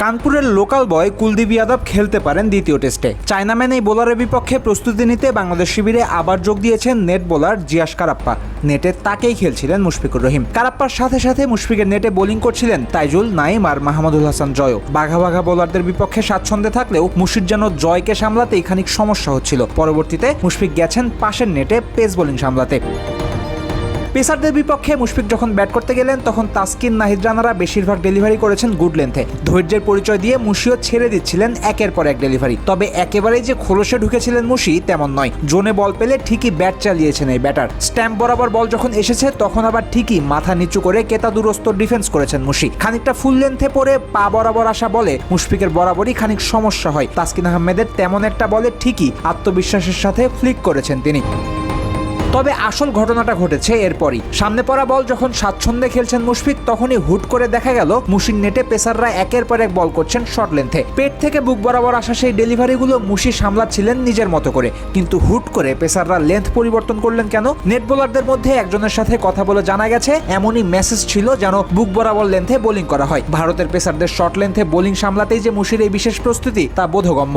কানপুরের লোকাল বয় কুলদীপ যাদব খেলতে পারেন দ্বিতীয় টেস্টে। চায়নাম্যান এই বোলারের বিপক্ষে প্রস্তুতি নিতে বাংলাদেশ শিবিরে আবার যোগ দিয়েছেন নেট বোলার জিয়াস কারাপ্পা। নেটে তাকেই খেলছিলেন মুশফিকুর রহিম। কারাপ্পার সাথে সাথে মুশফিকের নেটে বোলিং করছিলেন তাইজুল নাইম আর মাহমুদুল হাসান জয়ও। বাঘা বাঘা বোলারদের বিপক্ষে স্বাচ্ছন্দ্যে থাকলেও মুশির যেন জয়কে সামলাতে খানিক সমস্যা হচ্ছিল। পরবর্তীতে মুশফিক গেছেন পাশের নেটে পেস বোলিং সামলাতে। পেসারদের বিপক্ষে মুশফিক যখন ব্যাট করতে গেলেন, তখন তাসকিন নাহিদ রানারা বেশিরভাগ ডেলিভারি করেছেন গুড লেন্থে ধৈর্যের পরিচয় দিয়ে মুশিও ছেড়ে দিচ্ছিলেন একের পর এক ডেলিভারি। তবে একেবারেই যে খোলসে ঢুকেছিলেন মুশি, তেমন নয়। জোনে বল পেলে ঠিকই ব্যাট চালিয়েছেন এই ব্যাটার। স্ট্যাম্প বরাবর বল যখন এসেছে, তখন আবার ঠিকই মাথা নিচু করে কেতা দুরস্ত ডিফেন্স করেছেন মুশি। খানিকটা ফুল লেন্থে পড়ে পা বরাবর আসা বলে মুশফিকের বরাবরই খানিক সমস্যা হয়। তাসকিন আহমেদের তেমন একটা বলে ঠিকই আত্মবিশ্বাসের সাথে ফ্লিক করেছেন তিনি। তবে আসল ঘটনাটা ঘটেছে এরপরই। সামনে পড়া বল যখন স্বাচ্ছন্দ্যে খেলছেন মুশফিক, তখনই হুট করে দেখা গেল মুশির নেটে পেসাররা একের পর এক বল করছেন শর্ট লেন্থে। পেট থেকে বুক বরাবর আসা সেই ডেলিভারিগুলো মুশি সামলাচ্ছিলেন নিজের মতো করে। কিন্তু হুট করে পেসাররা লেন্থ পরিবর্তন করলেন কেন? নেট বোলারদের মধ্যে একজনের সাথে কথা বলে জানা গেছে, এমনই মেসেজ ছিল যেন বুক বরাবর লেন্থে বোলিং করা হয়। ভারতের পেসারদের শর্ট লেন্থে বোলিং সামলাতেই যে মুশির এই বিশেষ প্রস্তুতি, তা বোধগম্য।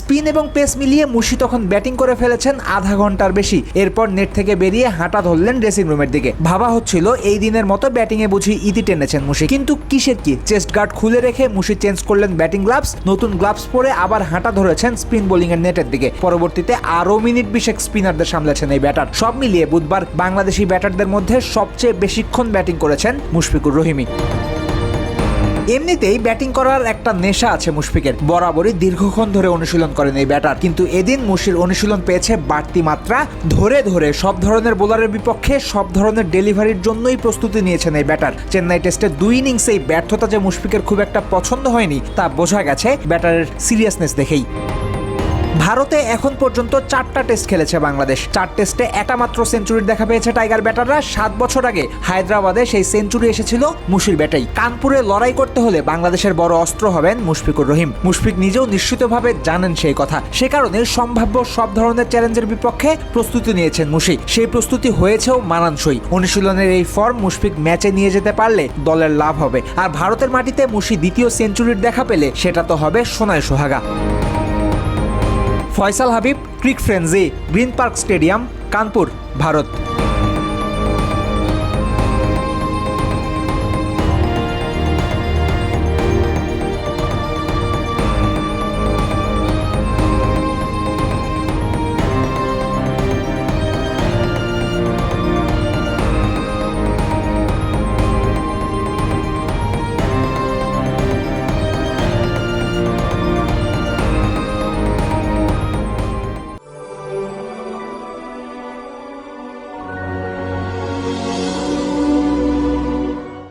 স্পিন এবং পেস মিলিয়ে মুশি তখন ব্যাটিং করে ফেলেছেন আধা ঘণ্টার বেশি। এরপর নেট থেকে বেরিয়ে হাঁটা ধরলেন ড্রেসিং রুমের দিকে। ভাবা হচ্ছিল এই দিনের মতো ব্যাটিং এ বুঝি ইতি টেনেছেন মুশি। কিন্তু কিসের কি? চেস্ট গার্ড খুলে রেখে মুশি চেঞ্জ করলেন ব্যাটিং গ্লাভস। নতুন গ্লাভস পরে আবার হাঁটা ধরেছেন স্পিন বোলিং এর নেটের দিকে। পরবর্তীতে আরও মিনিট বিশেক স্পিনারদের সামলেছেন এই ব্যাটার। সব মিলিয়ে বুধবার বাংলাদেশি ব্যাটারদের মধ্যে সবচেয়ে বেশিক্ষণ ব্যাটিং করেছেন মুশফিকুর রহিমি এমনিতেই ব্যাটিং করার একটা নেশা আছে মুশফিকের। বরাবরই দীর্ঘক্ষণ ধরে অনুশীলন করেন এই ব্যাটার। কিন্তু এদিন মুশির অনুশীলন পেয়েছে বাড়তি মাত্রা। ধরে ধরে সব ধরনের বোলারের বিপক্ষে সব ধরনের ডেলিভারির জন্যই প্রস্তুতি নিয়েছেন এই ব্যাটার। চেন্নাই টেস্টে দুই ইনিংসেই ব্যর্থতা যে মুশফিকের খুব একটা পছন্দ হয়নি, তা বোঝা গেছে ব্যাটারের সিরিয়াসনেস দেখেই। ভারতে এখন পর্যন্ত চারটা টেস্ট খেলেছে বাংলাদেশ। চার টেস্টে একটা মাত্র সেঞ্চুরির দেখা পেয়েছে টাইগার ব্যাটাররা। সাত বছর আগে হায়দ্রাবাদে সেই সেঞ্চুরি এসেছিল মুশির ব্যাটেই। কানপুরে লড়াই করতে হলে বাংলাদেশের বড় অস্ত্র হবেন মুশফিকুর রহিম। মুশফিক নিজেও নিশ্চিতভাবে জানেন সেই কথা। সে কারণে সম্ভাব্য সব ধরনের চ্যালেঞ্জের বিপক্ষে প্রস্তুতি নিয়েছেন মুশি সেই প্রস্তুতি হয়েছেও মানানসই। অনুশীলনের এই ফর্ম মুশফিক ম্যাচে নিয়ে যেতে পারলে দলের লাভ হবে। আর ভারতের মাটিতে মুশি দ্বিতীয় সেঞ্চুরির দেখা পেলে সেটা তো হবে সোনায় সোহাগা। Faisal Habib cric frenzy green park stadium Kanpur Bharat.